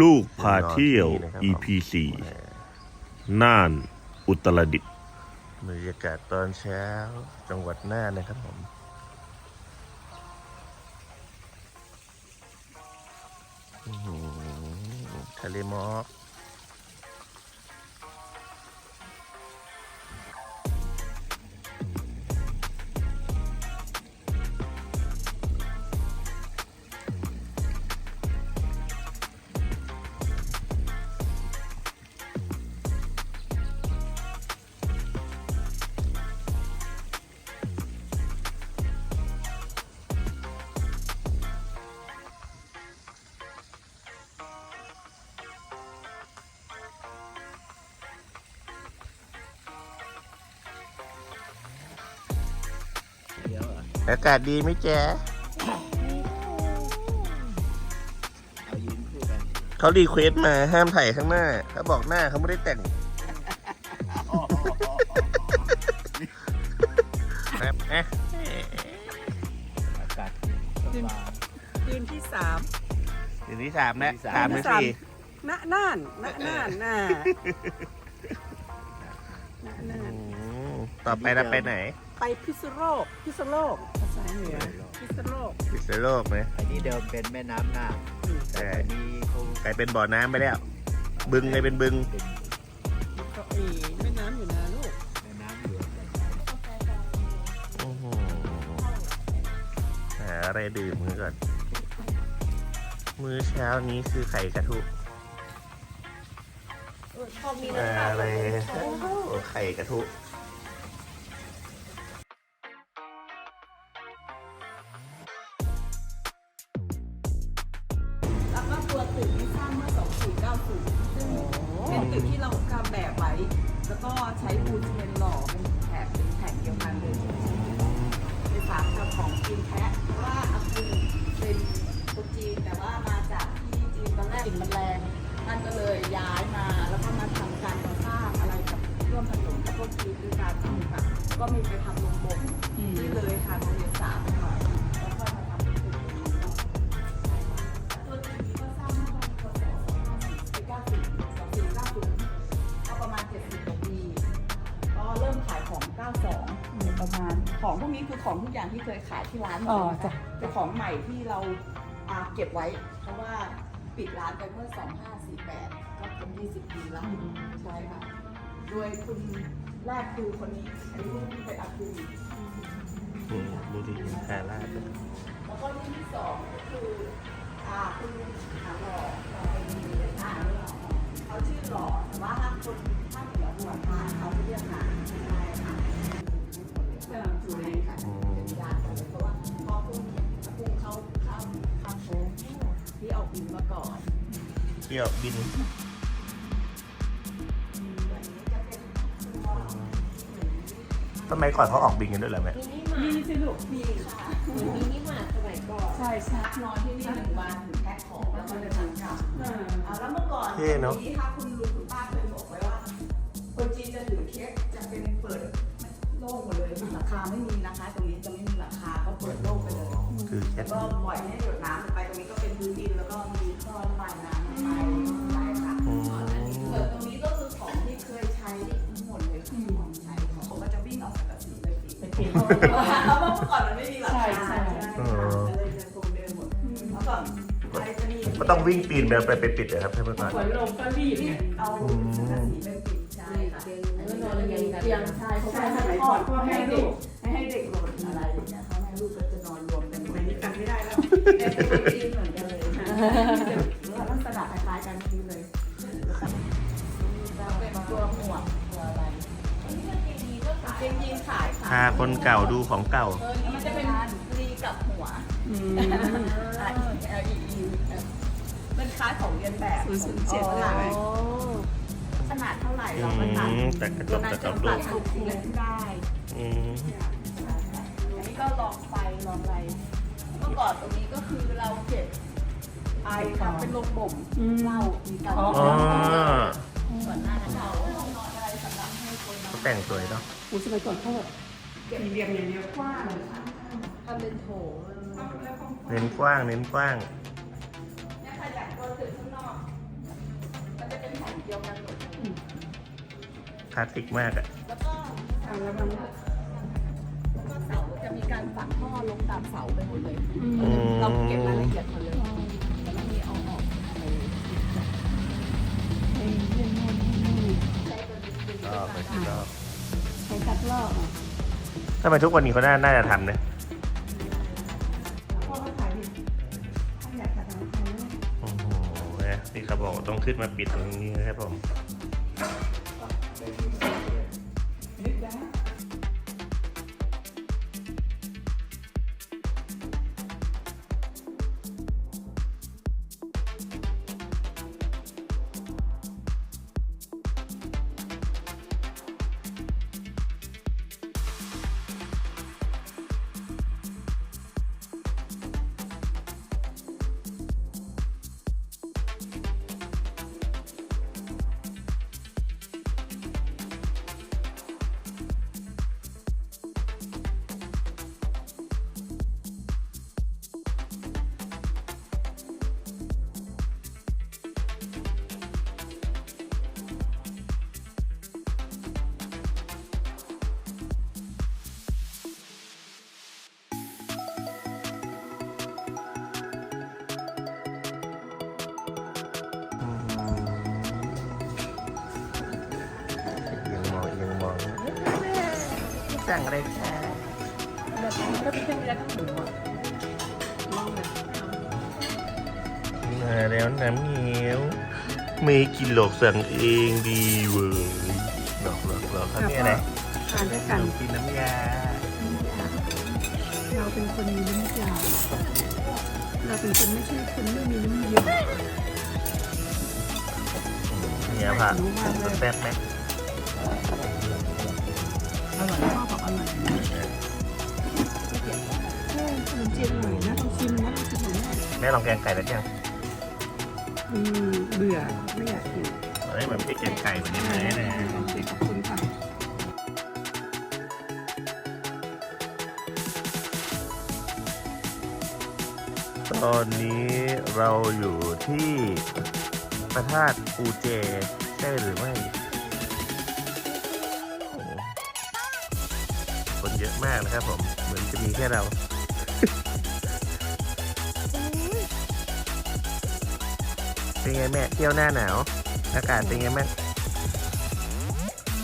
ลูกพาเที่ยว EP 4น่านอุตรดิตถ์บรรยากาศตอนเช้าจังหวัดน่านนะครับผมอื้อหือทะเลหมอก อากาศดีไหมแจ๊เขารีเควสต์มาห้ามถ่ายข้างหน้าเขาบอกหน้าเขาไม่ได้แต่งแบบเอ๊ะคืนที่สามเดือนที่สามแล้วสามสามหรือสี่ณน่านณน่านน่ะณน่านอืมต่อไปเราไปไหน ไปพิษณุโลกพิษณุโลก ภาษาเหนือพิษณุโลกพิษณุโลกไหมอันนี้เดิมเป็นแม่น้ำน่านอืมใช่อันนี้เขากลายเป็นบ่อน้ำไปแล้ว บึงเลยเป็นบึงเป็นก็เอแม่น้ำอยู่นะลูกแม่น้ำอยู่โอ้โหหาอะไรดื่มมือก่อน มื้อเช้านี้คือไข่กระทุอะไรโอ้โหไข่กระทุ ตัวตึกนี้สร้างเมื่อ 2490 ซึ่งเป็นตึกที่เราทำแบบไว้ แล้วก็ใช้ปูนซีเมนต์หล่อเป็นแถบเป็นแผ่นเดียวกันเลยเป็นสามทำของจีนแท้เพราะว่าอากูเป็นคนจีนแต่ว่ามาจากที่จีนตอนแรกกลิ่นมันแรงท่านก็เลยย้ายมาแล้วก็มาทำการก่อสร้างอะไรกับร่วมถนนกับพวกจีนด้วยกันค่ะก็มีไปทำลงบ่มที่เลยทา ของทุกอย่างที่เคยขายที่ร้านหมดเลยนะคะแต่ของใหม่ที่เราอาเก็บไว้ เพราะว่าปิดร้านไปเมื่อ 2548 ก็เป็น20 ปีแล้ว ใช่ค่ะ โดยคุณแรกคือคนนี้อันนี้ที่เป็นอาคูอืมดูดิเห็นคาราดด้วยแล้วก็รุ่นที่สองก็คืออ่าคุณหาหล่อเราเป็นอ่าเขาชื่อหล่อแต่ว่าถ้าคนถ้าเหนือหัวทานเขาเรียกหาใช่ค่ะกำลังจูในค่ะเป็ นญาติกันเลยเพราะว่าพ่อคุณคุณเขาเข้าเข้าโค้งที่เอาบินมาก่อนเที่ยวบินวันนี้จะเป็นคุณพ่อสมัยก่อนเขาออกบินกันด้วยเหรอแม่มีสิลูกมีค่ะมินิมาร์ทสมัยก่อนใช่ใช่นอนที่นี่หนึ่งวันถึงแพ็คของแล้วก็เดินทางกลับอ่าแล้วเมื่อก่อนเท่เนอะ ที่ถ้าคุณลุงคุณป้าเคยบอกไว้ว่าคนจีนจะถือเค้กจะเป็นเปิดโล่งหมดเลยหลังคาไม่มีนะคะ ตรงนี้จะไม่มีหลังคาเขาเปิดโล่งไปเลยคือแค่แล้วก็ปล่อยให้หยดน้ำไปตรงนี้ก็เป็นพื้นดินแล้วก็มีท่อระบายน้ำไปใช่ค่ะอืมส่วนตรงนี้ก็คือของที่เคยใช้ทั้งหมดเลยคือของใช้ของผมก็จะวิ่งออกจากกระสีไปปิดไปปิดเพราะว่าเมื่อก่อนมันไม่มีหลังคาใช่ใช่เลยจะคงเดินหมดแล้วก็อะไรจะมีก็ต้องวิ่งปีนแบบไปไปปิดเลยครับท่านผู้ชมฝนลงก็รีบเนี่ยเอาสังกะสีไป เรียงกันเตียงใช่เพราะว่าสมัยก่อนพ่อแม่ลูกไม่ให้เด็กหล่นอะไรอย่างเงี้ยพ่อแม่ลูกก็จะนอนรวมกันในนี้กันไม่ได้แล้วแต่เป็นคนจีนเหมือนกันเลยลักษณะคล้ายๆกันนี้เลยจะเป็นตัวหมวกตัวอะไรเกงยีนขายค่ะพาคนเก่าดูของเก่า มันจะเป็นรีกับหัวอ่า L E E เป็นคล้ายของเรียนแบบศูนย์เจ็ดค่ะ ขนาดเท่าไหร่เราก็ตัดอืมแต่กระจกแต่กระจก ตัดทุกทีได้อืมอันนี้ก็ลองไฟลองอะไรเมื่อก่อนตรงนี้ก็คือเราเก็บไอทำเป็นโรงบ่มเหล้ามีการอ๋อก่อนหน้านั้นเราห้องนอนอะไรสำหรับให้คนมาเขาแต่งสวยเนาะอูสมัยก่อนเขาแบบเก็บเรียงอย่างเดียวกว้างเลยค่ะทำเป็นโถเลยเน้นกว้างเน้นกว้างเนี่ยค่ะอยากตัวตึกข้างนอกยวกันหมดเลยคลาสสิกมากอะแล้วก็แล้วก็เสาจะมีการฝังท่อลงตามเสาไปหมดเลย อืมเราเก็บรายละเอียดหมดเลยแล้วก็มีเอาออกไปรอบไปที่รอบใช้คัดลอกอะทำไมทุกวันนี้เขาน่าน่าจะทำนะพ่อเขาขายดิถ้าอยากจะทำใช้โอ้โหเนี่ยที่เขาบอกว่าต้องขึ้นมาปิดตรงนี้นะครับผม สั่งอะไรแค่แบบนี้ก็เป็นเครื่องเรียนทั้งหมดอะลองเลยมาแล้วน้ำเงี้ยวไม่กินหลอกสั่งเองดีเว้ยหลอกหลอกหลอกเขาเนี่ยอะไรทานด้วยขกันนมกินน้ำยา เราเป็นคนมีน้ำยา เราเป็นคนไม่ใช่คนไม่มีน้ำยาเนี่ยผ่ะแซ่บไหมอร่อยพ่อบอกอร่อย ออขนมจีนอร่อยนะลองชิมนะลองชิมหน่อยนะแม่ลองแกงไก่แล้วยังอืมเบื่อไม่อยากกินเฮ้ยมันไม่ใช่แกงไก่วันนี้เลยนะโอเคขอบคุณค่ะตอนนี้เราอยู่ที่พระธาตุปูเจใช่หรือไม่โอ้โหคนเยอะมากนะครับผม เหมือนจะมีแค่เรา เป็นไงแม่เที่ยวหน้าหนาว อากาศเป็นไงแม่าง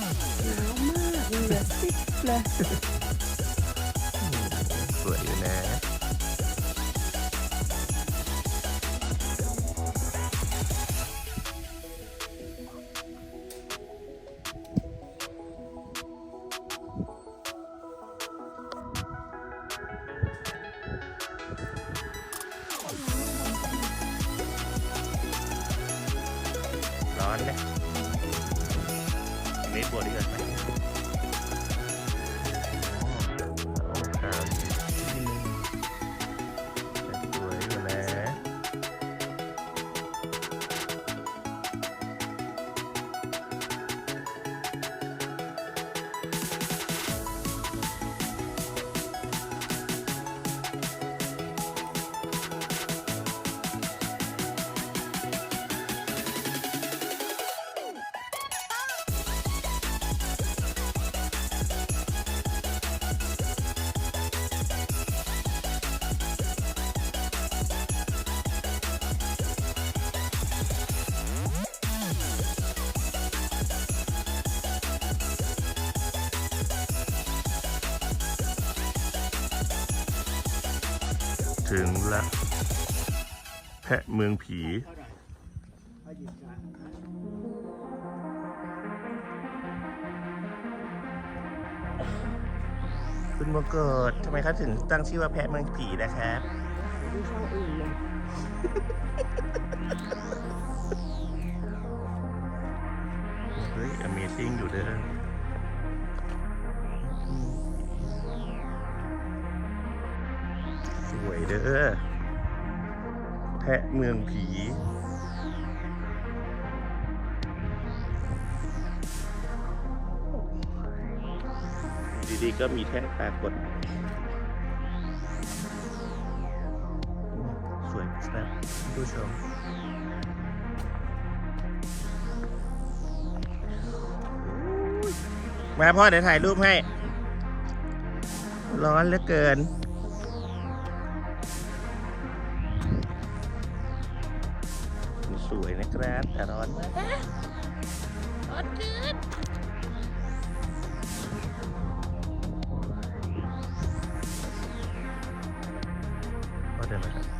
หนาวมากเหลือสิบเลย สวยอยู่นะ อนนะไม่ปวดดีกว่าไหม ถึงละ แพะเมืองผี คุณโมเกิดทำไมเขาถึงตั้งชื่อว่าแพะเมืองผีนะครับดูช่องอื่นเลยเฮ้ย Amazing อยู่เด้อ เด้อแพะเมืองผีดีๆก็มีแท่งปรากฏสวยนะผู้ชมมาพ่อเดี๋ยวถ่ายรูปให้ ร้อนเหลือเกิน สวยนะครับแต่ร้อนมากร้อนเกินก็เดินมาครับ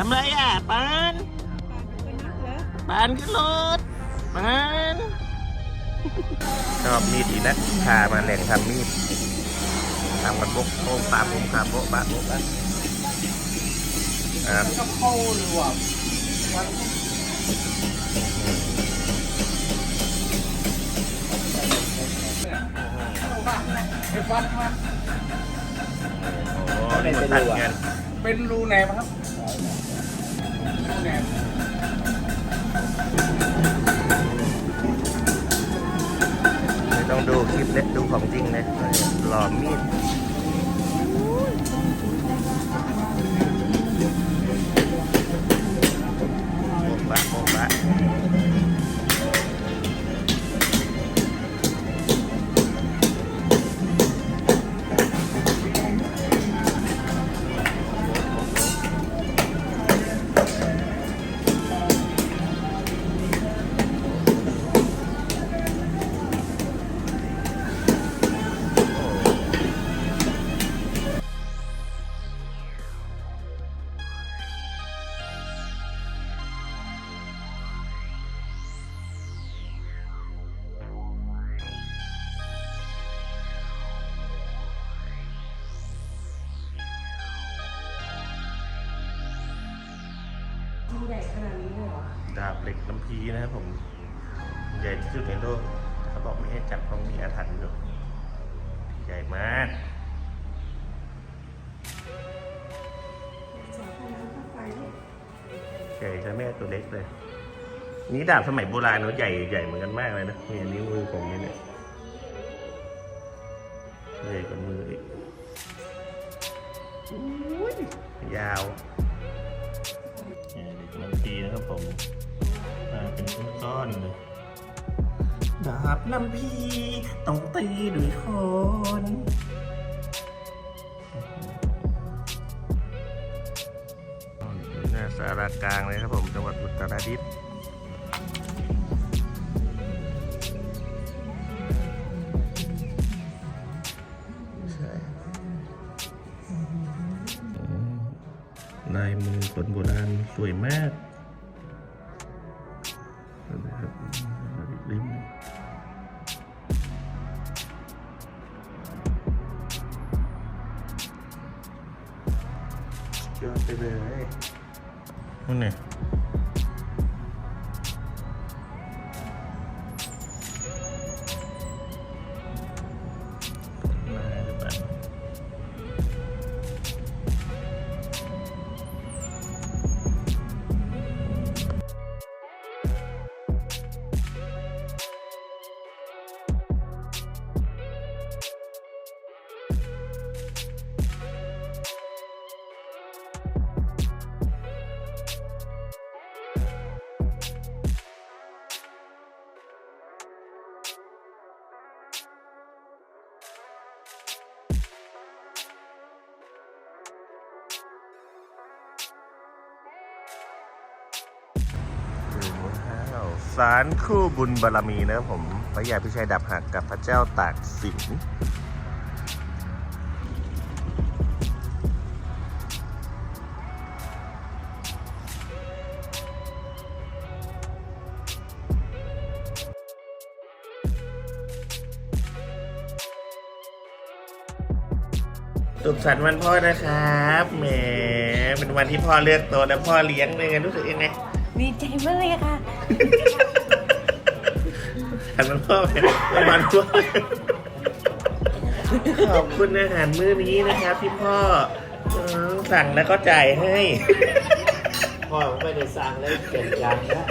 ทำไรอะปานปานขึ้นรถปานชอบมีดอีกแล้วพามาแหล่งทำมีดทำกันบกโป้งปลาบุมคาโบะบะโบะบะอะโอ้โหนี่มันตัดกันเป็นรูแนวครับรูแนวไม่ ต้องดูคลิปเล็กดูของจริงเลยหลอมมีด ดาบเหล็กน้ำพีนะครับผม ใหญ่ที่สุดในโลกเขาบอกไม่ให้จับเพราะมีอาถรรพ์อยู่ใหญ่มากใหญ่จะแม่ตัวเล็กเลย นี่ดาบสมัยโบราณเนาะใหญ่ใหญ่เหมือนกันมากเลยนะเนี่ยนิ้วมือผมนี่เนี่ยใหญ่กว่ามืออีกยาวเนี่ยเด็กน้ำพีนะครับผม เป็นก้อนเลยดาบนำพีต้องตีด้วยคอนอยู่หน้าสารากลางเลยครับผมจังหวัดอุตรดิตถ์ใช่ลายมือคนโบราณสวยมาก นู่ ว้วสารคู่บุญบารมีนะครับผมพระยาพิชัยดับหักกับพระเจ้าตากสินสุขสันต์วันพ่อนะครับแหมเป็นวันที่พ่อเลือกตัวและพ่อเลี้ยงเลยไงรู้สึกยังไง ดีใจมากเลยค่ะ หันมันพ่อไปหันมันพ่อขอบคุณอาหารมื้อนี้นะครับพี่พ่อสั่งแล้วก็จ่ายให้ พ่อไม่ได้สั่งเลยเก็งอย่างนะ